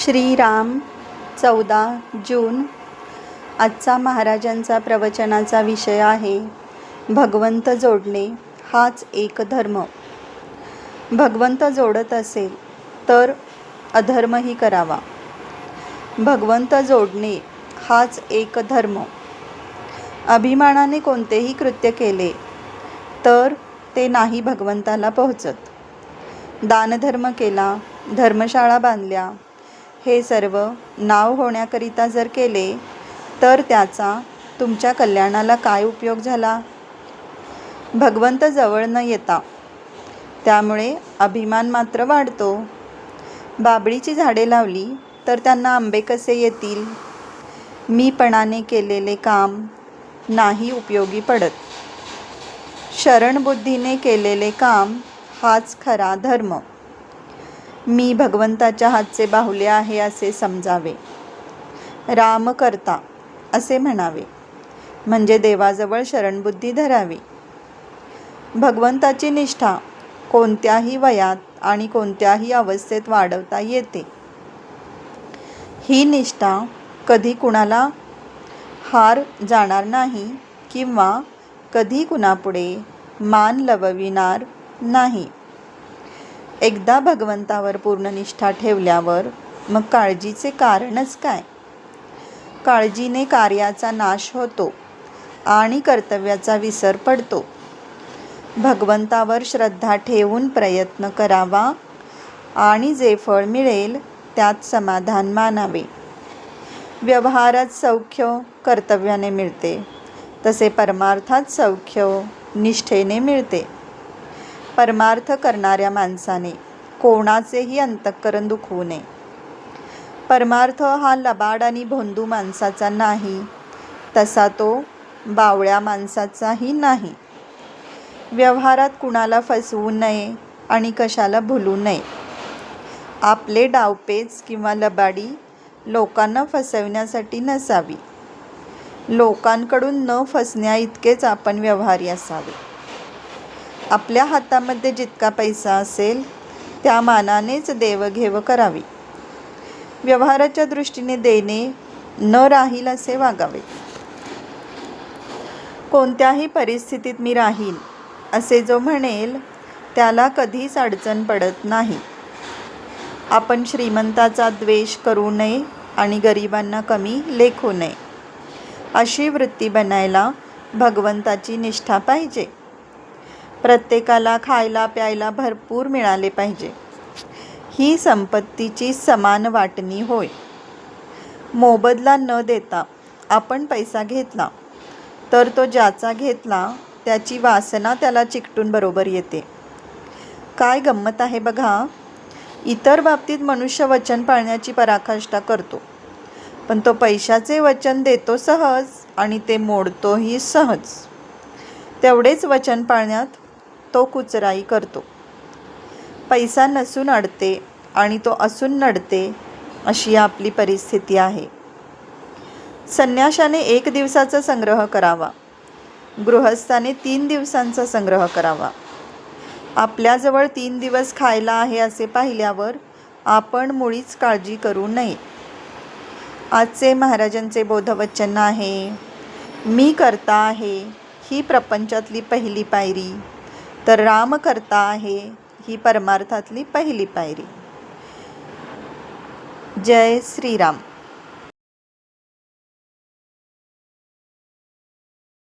श्रीराम चौदा जून. आजचा महाराजांचा प्रवचनाचा विषय आहे भगवंत जोडणे हाच एक धर्म. भगवंत जोडत असेल तर अधर्मही करावा. भगवंत जोडणे हाच एक धर्म. अभिमानाने कोणतेही कृत्य केले तर ते नाही भगवंताला पोहोचत. दानधर्म केला धर्मशाळा बांधल्या हे सर्व नाव होण्याकरिता जर केले तर त्याचा तुमच्या कल्याणाला काय उपयोग झाला? भगवंत जवळ न येता. त्यामुळे अभिमान मात्र वाढतो. बाबळीची झाडे लावली तर त्यांना आंबे कसे येतील? मीपणाने केलेले काम नाही उपयोगी पडत. शरणबुद्धीने केलेले काम हाच खरा धर्म. मी भगवंताच्या हातचे बाहुले आहे असे समजावे. राम करता असे म्हणावे. म्हणजे देवाजवळ शरणबुद्धी धरावी. भगवंताची निष्ठा कोणत्याही वयात आणि कोणत्याही अवस्थेत वाढवता येते. ही निष्ठा कधी कुणाला हार जाणार नाही किंवा कधी कुणापुढे मान लवविणार नाही. एकदा भगवंतावर पूर्ण निष्ठा ठेवल्यावर मग काळजीचे कारणच काय? काळजीने कार्याचा नाश होतो आणि कर्तव्याचा विसर पडतो. भगवंतावर श्रद्धा ठेवून प्रयत्न करावा आणि जे फळ मिळेल त्यात समाधान मानावे. व्यवहारात सौख्य कर्तव्याने मिळते तसे परमार्थात सौख्य निष्ठेने मिळते. परमार्थ करणाऱ्या माणसाने कोणाचेही अंतःकरण दुखवू नये. परमार्थ हा लबाड आणि भोंदू माणसाचा नाही तसा तो बावळ्या माणसाचाही नाही. व्यवहारात कुणाला फसवू नये आणि कशाला भुलू नये. आपले डावपेच किंवा लबाडी लोकांना फसवण्यासाठी नसावी. लोकांकडून न फसण्या इतकेच आपण व्यवहारी असावे. आपल्या हातामध्ये जितका पैसा असेल त्या मानानेच देवघेव करावी. व्यवहाराच्या दृष्टीने देणे न राहील असे वागावे. कोणत्याही परिस्थितीत मी राहीन असे जो म्हणेल त्याला कधीच अडचण पडत नाही. आपण श्रीमंताचा द्वेष करू नये आणि गरिबांना कमी लेखू नये. अशी वृत्ती बनायला भगवंताची निष्ठा पाहिजे. प्रत्येकाला खायला प्यायला भरपूर मिळाले पाहिजे. ही संपत्तीची समान वाटणी होय. मोबदला न देता आपण पैसा घेतला तर तो ज्याचा घेतला त्याची वासना त्याला चिकटून बरोबर येते. काय गंमत आहे बघा? इतर बाबतीत मनुष्य वचन पाळण्याची पराकाष्ठा करतो. पण तो पैशाचे वचन देतो सहज आणि ते मोडतोही सहज. तेवढेच वचन पाळण्यात तो कुचराई करतो. पैसा नसून अडते आणि तो असून नडते अशी आपली परिस्थिती आहे. संन्याशाने एक दिवसाचा संग्रह करावा. गृहस्थाने तीन दिवसांचा संग्रह करावा. आपल्याजवळ तीन दिवस खायला आहे असे पाहिल्यावर आपण मुळीच काळजी करू नये. आजचे महाराजांचे बोधवचन आहे मी करता आहे ही प्रपंचातली पहिली पायरी. तर राम करता आहे ही परमार्थातली पहिली पायरी. जय श्रीराम.